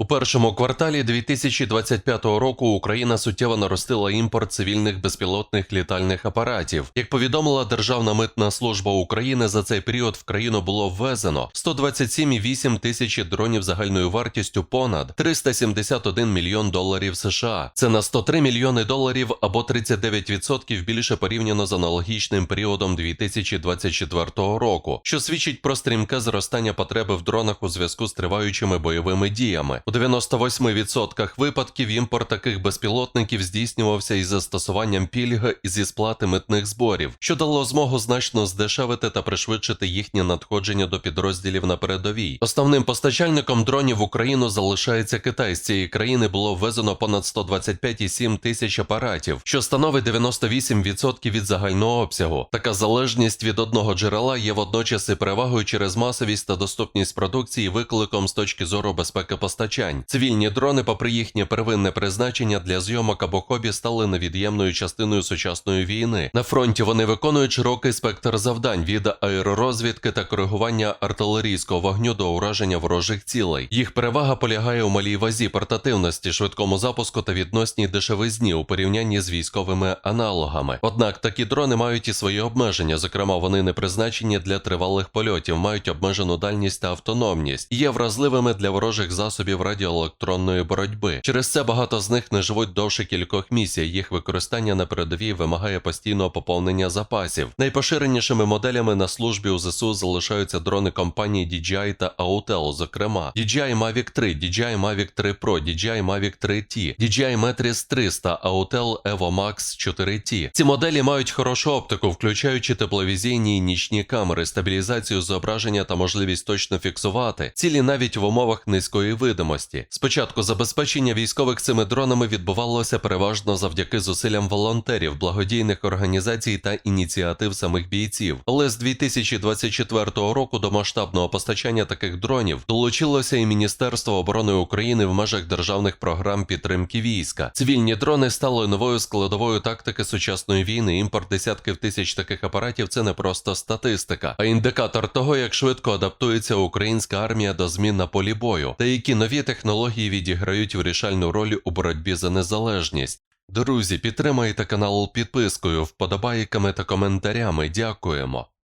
У першому кварталі 2025 року Україна суттєво наростила імпорт цивільних безпілотних літальних апаратів. Як повідомила Державна митна служба України, за цей період в країну було ввезено 127,8 тисячі дронів загальною вартістю понад 371 мільйон доларів США. Це на 103 мільйони доларів або 39% більше порівняно з аналогічним періодом 2024 року, що свідчить про стрімке зростання потреби в дронах у зв'язку з триваючими бойовими діями. У 98% випадків імпорт таких безпілотників здійснювався із застосуванням пільги зі сплати митних зборів, що дало змогу значно здешевити та пришвидшити їхнє надходження до підрозділів на передовій. Основним постачальником дронів в Україну залишається Китай. З цієї країни було ввезено понад 125,7 тисяч апаратів, що становить 98% від загального обсягу. Така залежність від одного джерела є водночас і перевагою через масовість та доступність продукції викликом з точки зору безпеки постачань. Цивільні дрони, попри їхнє первинне призначення для зйомок або хобі, стали невід'ємною частиною сучасної війни. На фронті вони виконують широкий спектр завдань від аеророзвідки та коригування артилерійського вогню до ураження ворожих цілей. Їх перевага полягає у малій вазі, портативності, швидкому запуску та відносній дешевизні у порівнянні з військовими аналогами. Однак такі дрони мають і свої обмеження. Зокрема, вони не призначені для тривалих польотів, мають обмежену дальність та автономність, є вразливими для ворожих засобів радіоелектронної боротьби. Через це багато з них не живуть довше кількох місій. Їх використання на передовій вимагає постійного поповнення запасів. Найпоширенішими моделями на службі у ЗСУ залишаються дрони компаній DJI та Autel, зокрема DJI Mavic 3, DJI Mavic 3 Pro, DJI Mavic 3T, DJI Matrix 300, Autel Evo Max 4T. Ці моделі мають хорошу оптику, включаючи тепловізійні і нічні камери, стабілізацію зображення та можливість точно фіксувати цілі навіть в умовах низької видимості. Спочатку забезпечення військових цими дронами відбувалося переважно завдяки зусиллям волонтерів, благодійних організацій та ініціатив самих бійців. Але з 2024 року до масштабного постачання таких дронів долучилося і Міністерство оборони України в межах державних програм підтримки війська. Цивільні дрони стали новою складовою тактики сучасної війни. Імпорт десятків тисяч таких апаратів це не просто статистика, а індикатор того, як швидко адаптується українська армія до змін на полі бою, та які нові технології відіграють вирішальну роль у боротьбі за незалежність. Друзі, підтримайте канал підпискою, вподобайками та коментарями. Дякуємо.